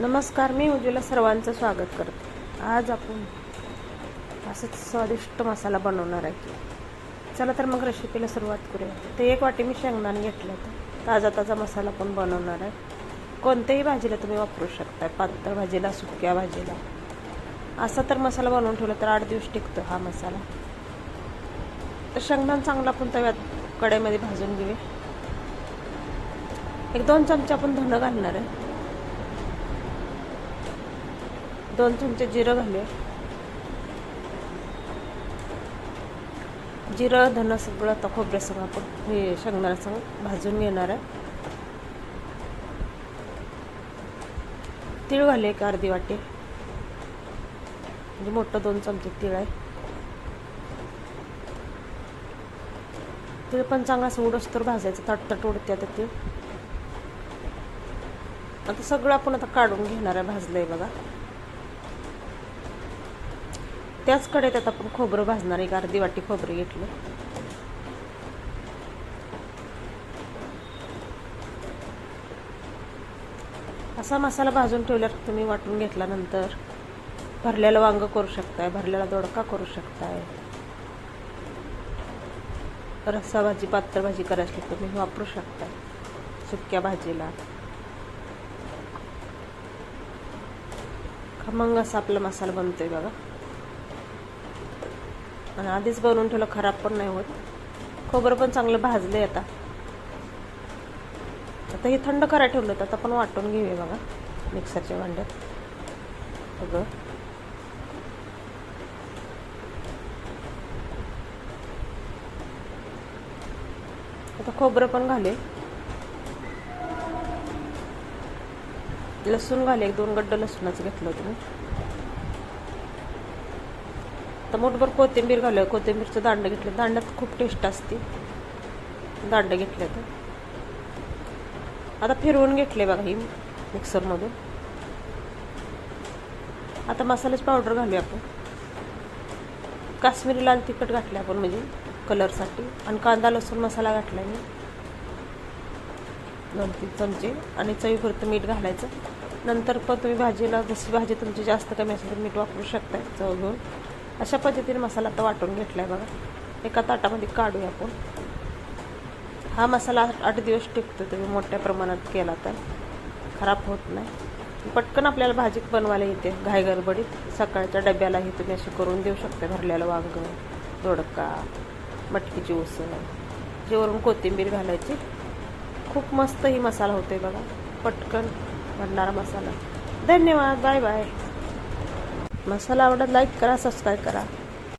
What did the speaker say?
नमस्कार मी उज्ज्वला सर्वांचं स्वागत करते. आज आपण असंच स्वादिष्ट मसाला बनवणार आहे. चला तर मग रेसिपीला सुरुवात करूया. ते एक वाटी मी शेंगदाणे घेतलं होतं. ताजा ताजा मसाला पण बनवणार आहे. कोणत्याही भाजीला तुम्ही वापरू शकता पातळ भाजीला सुक्या भाजीला. असा तर मसाला बनवून ठेवला तर आठ दिवस टिकतो हा मसाला. तर शेंगदाण चांगला आपण तव्यात कढईमध्ये भाजून घेऊया. एक दोन चमचे आपण धणं घालणार आहे. दोन चमचे जिरं घालूया. जिरं धनं सगळं आता खोबऱ्यासंग आपण हे शेंगदाण्यासंग भाजून घेणार आहे. तीळ घाले एक अर्धी वाटी. म्हणजे मोठं दोन चमचे तीळ आहे. तीळ पण चांगला असं उडस तर भाजायचं तटतट उडते आता तीळ. आता सगळं आपण आता काढून घेणार आहे भाजलंय बघा. त्याच कडेत आता आपण खोबरं भाजणार. एक अर्धी वाटी खोबरं घेतलं. असा मसाला भाजून ठेवल्यावर तुम्ही वाटून घेतल्यानंतर भरलेलं वांग करू शकताय भरलेला दोडका करू शकताय. रस्सा भाजी पातळ भाजी करायची तुम्ही वापरू शकताय सुक्या भाजीला. खमंग असा आपला मसाला बनतोय बघा. आणि आधीच बनवून ठेवलं खराब पण नाही होत. खोबरं पण चांगलं भाजले आता. आता हे थंड करा ठेवलं तर आता पण वाटून घेऊया बघा मिक्सरच्या भांड्यात. सगळं आता खोबरं पण घाले लसूण घाले एक दोन गड्डं लसूणच घेतलं होतं मी. आता मोठभर कोथिंबीर घालूया. कोथिंबीरचं दांड घेतलं. दांड्यात खूप टेस्ट असते. दांड घेतले तर. आता फिरवून घेतले बघा ही मिक्सरमधून. आता मसाल्याची पावडर घालूया आपण. काश्मीरी लाल तिखट घातले आपण म्हणजे कलरसाठी. आणि कांदा लसूण मसाला घातला मी. दोन तीन चमचे. आणि चवीपुरतं मीठ घालायचं. नंतर पण तुम्ही भाजीला जशी भाजी तुमची जास्त कमी असेल तर मीठ वापरू शकता चव घेऊन. अशा पद्धतीने मसाला आता वाटून घेतला आहे बघा. एका ताटामध्ये काढूया आपण. हा मसाला आठ दिवस टिकतो तुम्ही मोठ्या प्रमाणात केला तर. खराब होत नाही. पटकन आपल्याला भाजीत बनवायला येते. घाई गडबडीत. सकाळच्या डब्यालाही तुम्ही अशी करून देऊ शकता भरलेलं वांग दोडका मटकीची उसळ. जेवरून कोथिंबीर घालायची. खूप मस्त ही मसाला होते बघा. पटकन बनणारा मसाला. धन्यवाद. Bye bye. मसाला आवडत लाईक करा सबस्क्राईब करा.